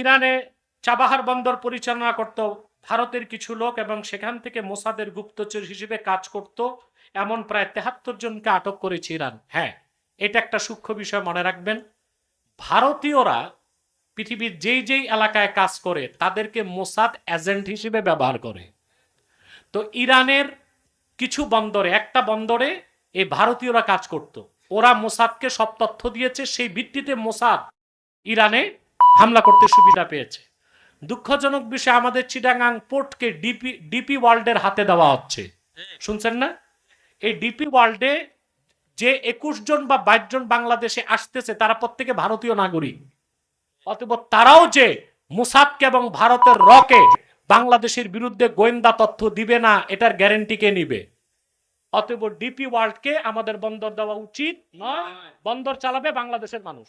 ইরানে চাবাহার বন্দর পরিচালনা করত, ভারতের কিছু লোক এবং সেখান থেকে মোসাদের গুপ্তচর হিসেবে কাজ করত, এমন প্রায় তেহাত্তর জনকে আটক করেছে ইরান। হ্যাঁ এটা একটা সূক্ষ্ম বিষয় মনে রাখবেন। ভারতীয়রা পৃথিবীর যেই যেই এলাকায় কাজ করে, তাদেরকে মোসাদ এজেন্ট হিসেবে ব্যবহার করে। তো ইরানের কিছু বন্দরে, একটা বন্দরে এই ভারতীয়রা কাজ করত। ওরা মোসাদকে সব তথ্য দিয়েছে, সেই ভিত্তিতে মোসাদ ইরানে হামলা করতে সুবিধা পেয়েছে। দুঃখজনক বিষয়, আমাদের চিটাগাং পোর্টকে ডিপি ডিপি ওয়ার্ল্ডের হাতে দেওয়া হচ্ছে। শুনছেন না? এই ডিপি ওয়ার্ল্ডে যে একুশ জন বা বাইশ জন বাংলাদেশে আসতেছে, তারা প্রত্যেকে ভারতীয় নাগরিক। অতএব তারাও যে মুসাদকে এবং ভারতের রকে বাংলাদেশের বিরুদ্ধে গোয়েন্দা তথ্য দিবে না, এটার গ্যারেন্টি কে নিবে? অতএব ডিপি ওয়ার্ল্ডকে আমাদের বন্দর দেওয়া উচিত, নয়, বন্দর চালাবে বাংলাদেশের মানুষ।